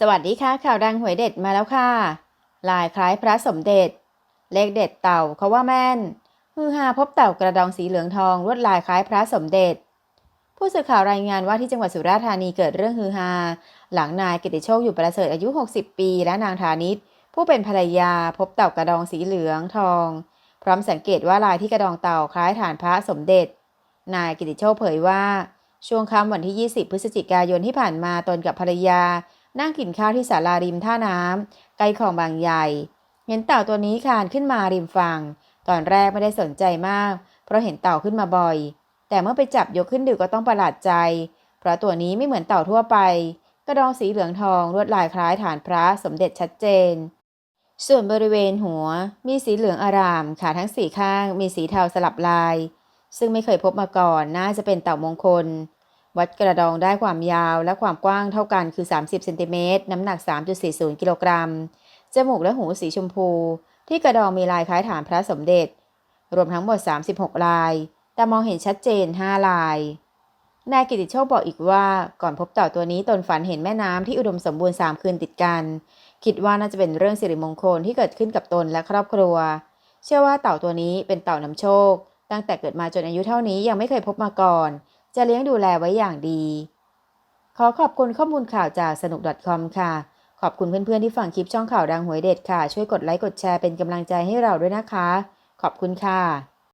สวัสดีค่ะ ข่าวดังหวยเด็ดมาแล้วค่ะ ลายคล้ายพระสมเด็จ เลขเด็ดเต่าเขาว่าแม่นฮือฮาพบเต่ากระดองสีเหลืองทองลวดลายคล้ายพระสมเด็จ ผู้สื่อข่าวรายงานว่าที่จังหวัดสุราษฎร์ธานีเกิดเรื่องฮือฮาหลังนายกิติโชคอยู่ประเสริฐอายุ 60 ปี และนางธานิตผู้เป็นภรรยาพบเต่ากระดองสีเหลืองทอง พร้อมสังเกตว่าลายที่กระดองเต่าคล้ายฐานพระสมเด็จ นายกิติโชคเผยว่า ช่วงค่ำวันที่ 20 พฤศจิกายนที่ผ่านมาตนกับภรรยา นั่งกินข้าวที่ศาลาริมท่าน้ำใกล้คลองบางใหญ่ เห็นเต่าตัวนี้คานขึ้นมาริมฝั่ง ตอนแรกไม่ได้สนใจมาก เพราะเห็นเต่าขึ้นมาบ่อย แต่เมื่อไปจับยกขึ้นดูก็ต้องประหลาดใจ เพราะตัวนี้ไม่เหมือนเต่าทั่วไป กระดองสีเหลืองทองลวดลายคล้ายฐานพระสมเด็จชัดเจน ส่วนบริเวณหัวมีสีเหลืองอาราม ขาทั้งสี่ข้าง มีสีเทาสลับลาย ซึ่งไม่เคยพบมาก่อน น่าจะเป็นเต่ามงคล วัดกระดองได้ความยาวและความกว้างเท่ากันคือ 30เซนติเมตรน้ำหนัก 3.40 กิโลกรัม จมูกและหูสีชมพู ที่กระดองมีลายคล้ายฐานพระสมเด็จ รวมทั้งหมด 36 ลาย แต่มองเห็นชัดเจน 5 ลาย นายกิติโชคบอกอีกว่าก่อนพบเต่าตัวนี้ตนฝันเห็นแม่น้ำที่อุดมสมบูรณ์3คืนติดกัน คิดว่าน่าจะเป็นเรื่องสิริมงคลที่เกิดขึ้นกับตนและครอบครัว เชื่อว่าเต่าตัวนี้เป็นเต่านำโชค ตั้งแต่เกิดมาจนอายุเท่านี้ยังไม่เคยพบมาก่อน จะเลี้ยงดูแลไว้อย่างดี ขอขอบคุณข้อมูลข่าวจากสนุก .com ค่ะ ขอบคุณเพื่อนๆที่ฟังคลิปช่องข่าวดังหวยเด็ดค่ะ ช่วยกดไลค์กดแชร์เป็นกำลังใจให้เราด้วยนะคะ ขอบคุณค่ะ